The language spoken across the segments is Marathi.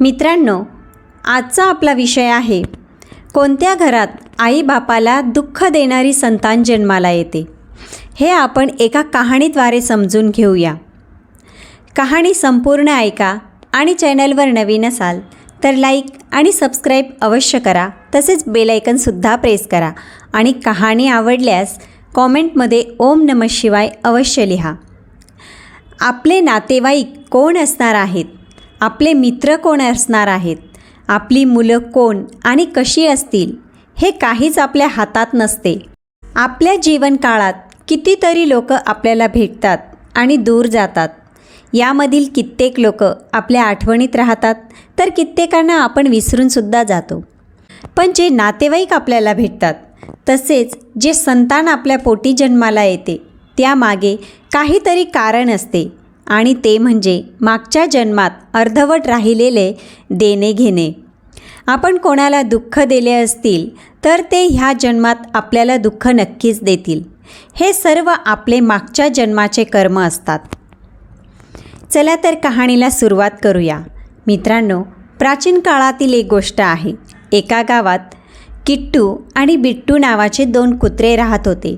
मित्रांनो आजचा आपला विषय आहे कोणत्या घरात आईबापाला दुःख देणारी संतान जन्माला येते? हे आपण एका कहाणीद्वारे समजून घेऊया. कहाणी संपूर्ण ऐका आणि चॅनलवर नवीन असाल तर लाईक आणि सबस्क्राईब अवश्य करा तसेच बेलायकनसुद्धा प्रेस करा आणि कहाणी आवडल्यास कॉमेंटमध्ये ओम नम शिवाय अवश्य लिहा. आपले नातेवाईक कोण असणार आहेत? आपले मित्र कोण असणार आहेत? आपली मुलं कोण आणि कशी असतील? हे काहीच आपल्या हातात नसते. आपल्या जीवनकाळात कितीतरी लोक आपल्याला भेटतात आणि दूर जातात. यामधील कित्येक लोक आपल्या आठवणीत राहतात तर कित्येकांना आपण विसरूनसुद्धा जातो. पण जे नातेवाईक आपल्याला भेटतात तसेच जे संतान आपल्या पोटी जन्माला येते त्यामागे काहीतरी कारण असते. आणि ते म्हणजे मागच्या जन्मात अर्धवट राहिलेले देणे घेणे. आपण कोणाला दुःख दिले असतील तर ते ह्या जन्मात आपल्याला दुःख नक्कीच देतील. हे सर्व आपले मागच्या जन्माचे कर्म असतात. चला तर कहाणीला सुरुवात करूया. मित्रांनो प्राचीन काळातील एक गोष्ट आहे. एका गावात किट्टू आणि बिट्टू नावाचे दोन कुत्रे राहत होते.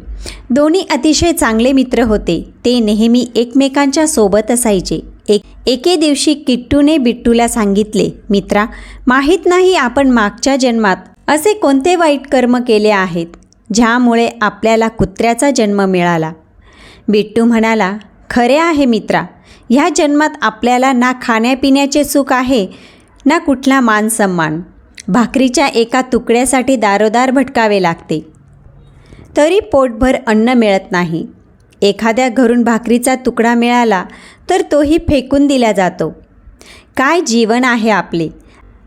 दोन्ही अतिशय चांगले मित्र होते. ते नेहमी एकमेकांच्या सोबत असायचे. एक एके दिवशी किट्टूने बिट्टूला सांगितले मित्रा माहीत नाही आपण मागच्या जन्मात असे कोणते वाईट कर्म केले आहेत ज्यामुळे आपल्याला कुत्र्याचा जन्म मिळाला. बिट्टू म्हणाला खरे आहे मित्रा ह्या जन्मात आपल्याला ना खाण्यापिण्याचे सुख आहे ना कुठला मान सन्मान भाकरीच्या एका तुकड्यासाठी दारोदार भटकावे लागते. तरी पोटभर अन्न मिळत नाही. एखाद्या घरून भाकरीचा तुकडा मिळाला तर तोही फेकून दिला जातो. काय जीवन आहे आपले?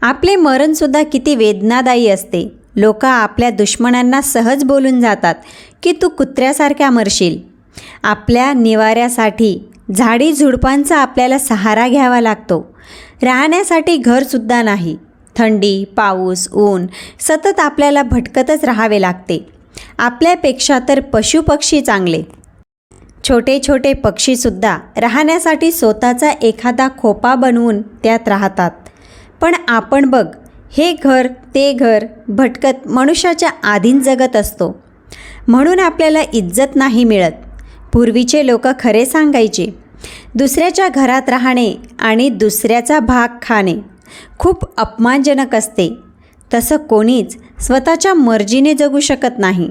आपले मरणसुद्धा किती वेदनादायी असते. लोक आपल्या दुश्मनांना सहज बोलून जातात की तू कुत्र्यासारख्या मरशील. आपल्या निवाऱ्यासाठी झाडी झुडपांचा आपल्याला सहारा घ्यावा लागतो. राहण्यासाठी घरसुद्धा नाही. थंडी पाऊस ऊन सतत आपल्याला भटकतच राहावे लागते. आपल्यापेक्षा तर पशुपक्षी चांगले. छोटे छोटे पक्षीसुद्धा राहण्यासाठी स्वतःचा एखादा खोपा बनवून त्यात राहतात. पण आपण बघ हे घर ते घर भटकत मनुष्याच्या आधीन जगत असतो. म्हणून आपल्याला इज्जत नाही मिळत. पूर्वीचे लोक खरे सांगायचे दुसऱ्याच्या घरात राहणे आणि दुसऱ्याचा भाग खाणे. खूप अपमानजनक असते. तसं कोणीच स्वतःच्या मर्जीने जगू शकत नाही.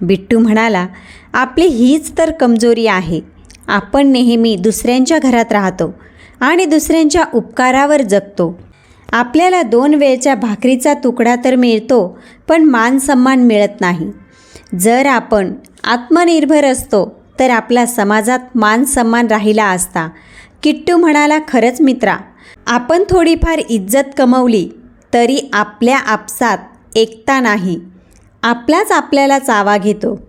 बिट्टू म्हणाला आपली हीच तर कमजोरी आहे. आपण नेहमी दुसऱ्यांच्या घरात राहतो आणि दुसऱ्यांच्या उपकारावर जगतो. आपल्याला दोन वेळच्या भाकरीचा तुकडा तर मिळतो पण मान सन्मान मिळत नाही. जर आपण आत्मनिर्भर असतो तर आपला समाजात मान सन्मान राहिला असता. किट्टू म्हणाला खरंच मित्रा आपण थोडीफार इज्जत कमवली तरी आपल्या आपसात एकता नाही. आपलाच आपल्याला चावा घेतो.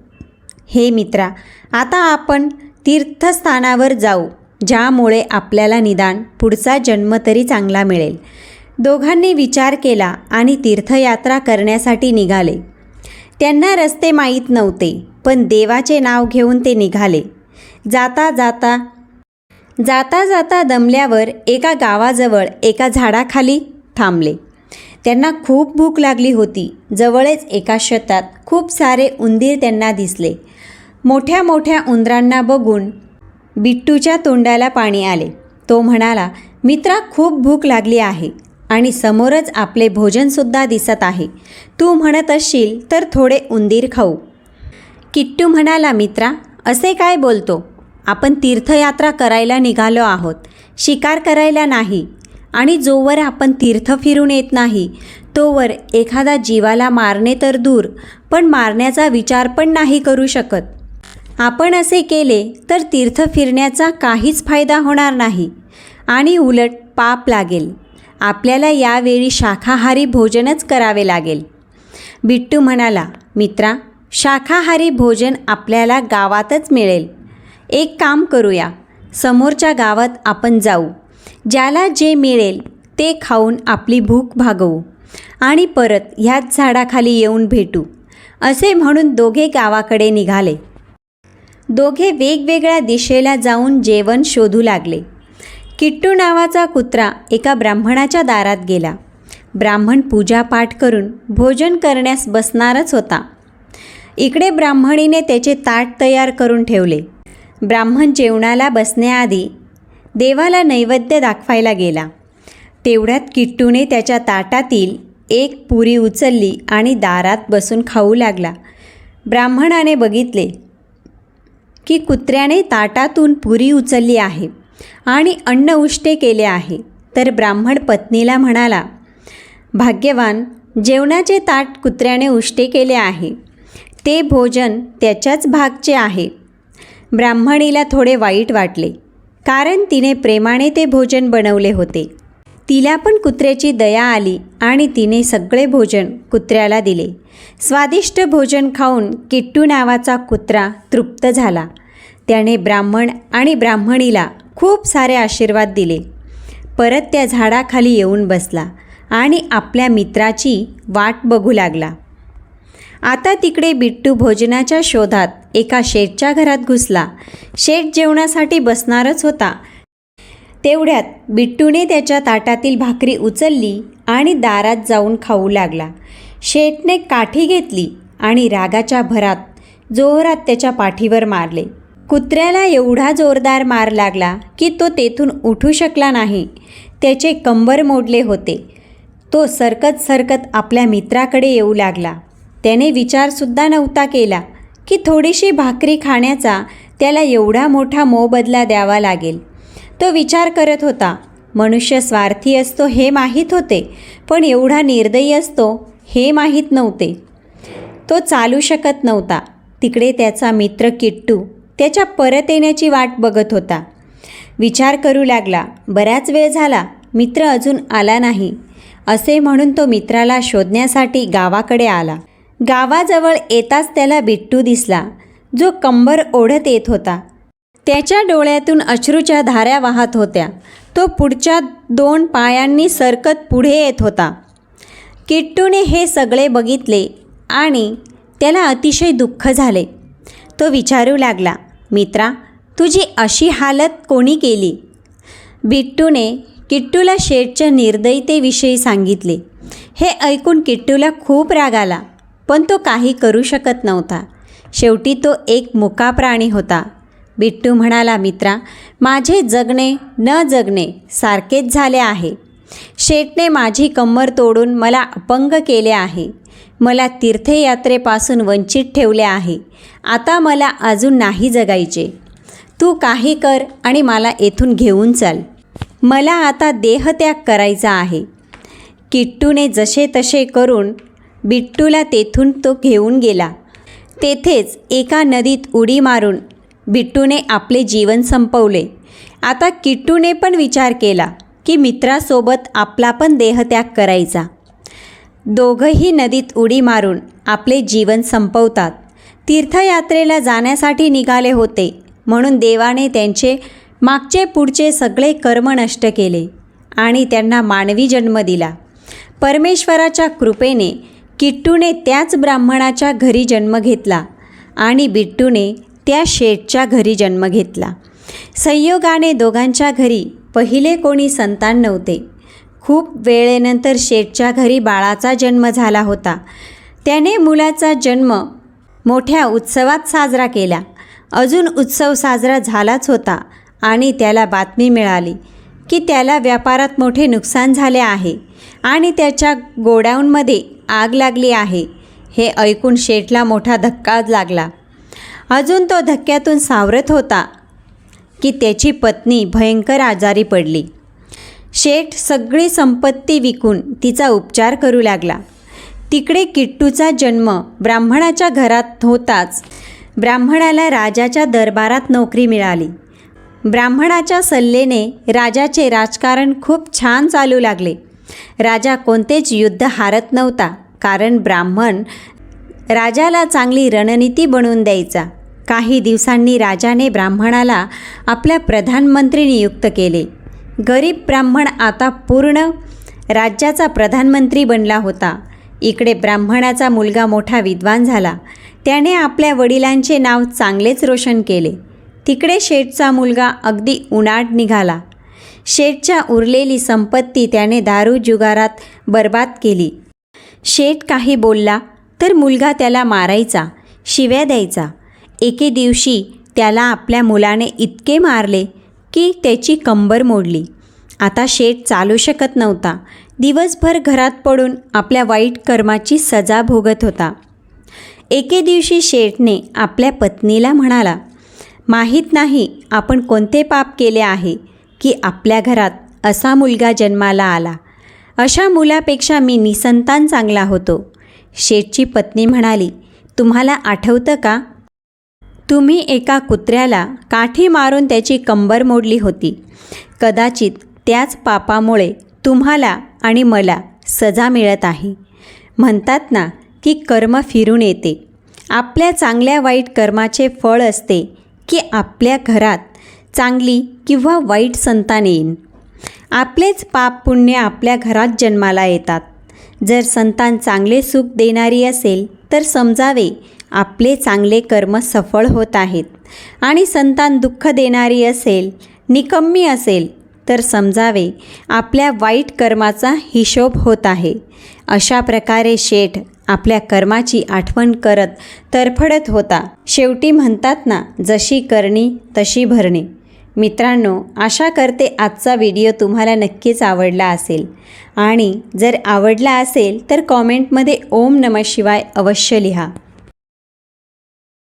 हे मित्रा आता आपण तीर्थस्थानावर जाऊ ज्यामुळे आपल्याला निदान पुढचा जन्म तरी चांगला मिळेल. दोघांनी विचार केला आणि तीर्थयात्रा करण्यासाठी निघाले. त्यांना रस्ते माहीत नव्हते पण देवाचे नाव घेऊन ते निघाले. जाता जाता जाता जाता दमल्यावर एका गावाजवळ एका झाडाखाली थांबले. त्यांना खूप भूक लागली होती. जवळच एका शेतात खूप सारे उंदीर त्यांना दिसले. मोठ्या मोठ्या उंदरांना बघून बिट्टूच्या तोंडाला पाणी आले. तो म्हणाला मित्रा खूप भूक लागली आहे आणि समोरच आपले भोजनसुद्धा दिसत आहे. तू म्हणत असशील तर थोडे उंदीर खाऊ. किट्टू म्हणाला मित्रा असे काय बोलतो? आपण तीर्थयात्रा करायला निघालो आहोत. शिकार करायला नाही. आणि जोवर आपण तीर्थ फिरून येत नाही तोवर एखादा जीवाला मारणे तर दूर पण मारण्याचा विचार पण नाही करू शकत. आपण असे केले तर तीर्थ फिरण्याचा काहीच फायदा होणार नाही. आणि उलट पाप लागेल. आपल्याला यावेळी शाकाहारी भोजनच करावे लागेल. बिट्टू म्हणाला मित्रा शाकाहारी भोजन आपल्याला गावातच मिळेल. एक काम करूया. समोरच्या गावात आपण जाऊ. ज्याला जे मिळेल ते खाऊन आपली भूक भागवू. आणि परत ह्याच झाडाखाली येऊन भेटू. असे म्हणून दोघे गावाकडे निघाले. दोघे वेगवेगळ्या दिशेला जाऊन जेवण शोधू लागले. किट्टू नावाचा कुत्रा एका ब्राह्मणाच्या दारात गेला. ब्राह्मण पूजापाठ करून भोजन करण्यास बसणारच होता. इकडे ब्राह्मणीने त्याचे ताट तयार करून ठेवले. ब्राह्मण जेवणाला बसण्याआधी देवाला नैवेद्य दाखवायला गेला. तेवढ्यात किट्टूने त्याच्या ताटातील एक पुरी उचलली आणि दारात बसून खाऊ लागला. ब्राह्मणाने बघितले की कुत्र्याने ताटातून पुरी उचलली आहे आणि अन्न उष्टे केले आहे. तर ब्राह्मण पत्नीला म्हणाला भाग्यवान जेवणाचे ताट कुत्र्याने उष्टे केले आहे. ते भोजन त्याच्याच भागचे आहे. ब्राह्मणीला थोडे वाईट वाटले. कारण तिने प्रेमाने ते भोजन बनवले होते. तिला पण कुत्र्याची दया आली आणि तिने सगळे भोजन कुत्र्याला दिले. स्वादिष्ट भोजन खाऊन किट्टू नावाचा कुत्रा तृप्त झाला. त्याने ब्राह्मण आणि ब्राह्मणीला खूप सारे आशीर्वाद दिले. परत त्या झाडाखाली येऊन बसला आणि आपल्या मित्राची वाट बघू लागला. आता तिकडे बिट्टू भोजनाच्या शोधात एका शेठच्या घरात घुसला. शेठ जेवणासाठी बसणारच होता. तेवढ्यात बिट्टूने त्याच्या ताटातील भाकरी उचलली आणि दारात जाऊन खाऊ लागला. शेठने काठी घेतली आणि रागाच्या भरात जोरात त्याच्या पाठीवर मारले. कुत्र्याला एवढा जोरदार मार लागला की तो तेथून उठू शकला नाही. त्याचे कंबर मोडले होते. तो सरकत सरकत आपल्या मित्राकडे येऊ लागला. त्याने विचारसुद्धा नव्हता केला की थोडीशी भाकरी खाण्याचा त्याला एवढा मोठा मोबदला द्यावा लागेल. तो विचार करत होता मनुष्य स्वार्थी असतो हे माहीत होते पण एवढा निर्दयी असतो हे माहीत नव्हते. तो चालू शकत नव्हता. तिकडे त्याचा मित्र किट्टू त्याच्या परत येण्याची वाट बघत होता. विचार करू लागला बराच वेळ झाला मित्र अजून आला नाही. असे म्हणून तो मित्राला शोधण्यासाठी गावाकडे आला. गावाजवळ येताच त्याला बिट्टू दिसला जो कंबर ओढत येत होता. त्याच्या डोळ्यातून अश्रूच्या धाऱ्या वाहत होत्या. तो पुढच्या दोन पायांनी सरकत पुढे येत होता. किट्टूने हे सगळे बघितले आणि त्याला अतिशय दुःख झाले. तो विचारू लागला मित्रा तुझी अशी हालत कोणी केली? बिट्टूने किट्टूला शेठच्या निर्दयतेविषयी सांगितले. हे ऐकून किट्टूला खूप राग आला. पण तो काही करू शकत नव्हता. शेवटी तो एक मुका प्राणी होता. बिट्टू म्हणाला मित्रा माझे जगणे न जगणे सारखेच झाले आहे. शेठने माझी कंबर तोडून मला अपंग केले आहे. मला तीर्थयात्रेपासून वंचित ठेवले आहे. आता मला अजून नाही जगायचे. तू काही कर आणि मला येथून घेऊन चाल. मला आता देहत्याग करायचा आहे. किट्टूने जसे तसे करून बिट्टूला तेथून तो घेऊन गेला. तेथेच एका नदीत उडी मारून बिट्टूने आपले जीवन संपवले. आता किट्टूने पण विचार केला की मित्रासोबत आपला पण देहत्याग करायचा. दोघंही नदीत उडी मारून आपले जीवन संपवतात. तीर्थयात्रेला जाण्यासाठी निघाले होते म्हणून देवाने त्यांचे मागचे पुढचे सगळे कर्म नष्ट केले आणि त्यांना मानवी जन्म दिला. परमेश्वराच्या कृपेने किट्टूने त्याच ब्राह्मणाच्या घरी जन्म घेतला आणि बिट्टूने त्या शेठच्या घरी जन्म घेतला. संयोगाने दोघांच्या घरी पहिले कोणी संतान नव्हते. खूप वेळेनंतर शेठच्या घरी बाळाचा जन्म झाला होता. त्याने मुलाचा जन्म मोठ्या उत्सवात साजरा केला. अजून उत्सव साजरा झालाच होता आणि त्याला बातमी मिळाली की त्याला व्यापारात मोठे नुकसान झाले आहे. आणि त्याच्या गोडाऊनमध्ये आग लागली आहे. हे ऐकून शेठला मोठा धक्का लागला. अजून तो धक्क्यातून सावरत होता की त्याची पत्नी भयंकर आजारी पडली. शेठ सगळी संपत्ती विकून तिचा उपचार करू लागला. तिकडे किट्टूचा जन्म ब्राह्मणाच्या घरात होताच ब्राह्मणाला राजाच्या दरबारात नोकरी मिळाली. ब्राह्मणाच्या सल्लेने राजाचे राजकारण खूप छान चालू लागले. राजा कोणतेच युद्ध हारत नव्हता कारण ब्राह्मण राजाला चांगली रणनीती बनवून द्यायचा. काही दिवसांनी राजाने ब्राह्मणाला आपल्या प्रधानमंत्री नियुक्त केले. गरीब ब्राह्मण आता पूर्ण राज्याचा प्रधानमंत्री बनला होता. इकडे ब्राह्मणाचा मुलगा मोठा विद्वान झाला. त्याने आपल्या वडिलांचे नाव चांगलेच रोशन केले. तिकडे शेठचा मुलगा अगदी उन्हाट निघाला. शेठच्या उरलेली संपत्ती त्याने दारू जुगारात बर्बाद केली. शेठ काही बोलला तर मुलगा त्याला मारायचा शिव्या द्यायचा. एके दिवशी त्याला आपल्या मुलाने इतके मारले की त्याची कंबर मोडली. आता शेठ चालू शकत नव्हता. दिवसभर घरात पडून आपल्या वाईट कर्माची सजा भोगत होता. एके दिवशी शेठने आपल्या पत्नीला म्हणाला माहीत नाही आपण कोणते पाप केले आहे. की आपल्या घरात असा मुलगा जन्माला आला. अशा मुलापेक्षा मी निसंतान चांगला होतो. शेठची पत्नी म्हणाली तुम्हाला आठवतं का? तुम्ही एका कुत्र्याला काठी मारून त्याची कंबर मोडली होती. कदाचित त्याच पापामुळे तुम्हाला आणि मला सजा मिळत आहे. म्हणतात ना की कर्म फिरून येते. आपल्या चांगल्या वाईट कर्माचे फळ असते की आपल्या घरात चांगली किंवा वाईट संतान येईन. आपलेच पाप पुण्य आपल्या घरात जन्माला येतात. जर संतान चांगले सुख देणारी असेल तर समजावे आपले चांगले कर्म सफळ होत आहेत. आणि संतान दुःख देणारी असेल निकम्मी असेल तर समजावे आपल्या वाईट कर्माचा हिशोब होत आहे. अशा प्रकारे शेठ आपल्या कर्माची आठवण करत तरफडत होता. शेवटी म्हणतात ना जशी करणी तशी भरणी. मित्रांनो आशा करते आजचा व्हिडिओ तुम्हाला नक्कीच आवडला असेल. आणि जर आवडला असेल तर कॉमेंटमध्ये ओम नम शिवाय अवश्य लिहा.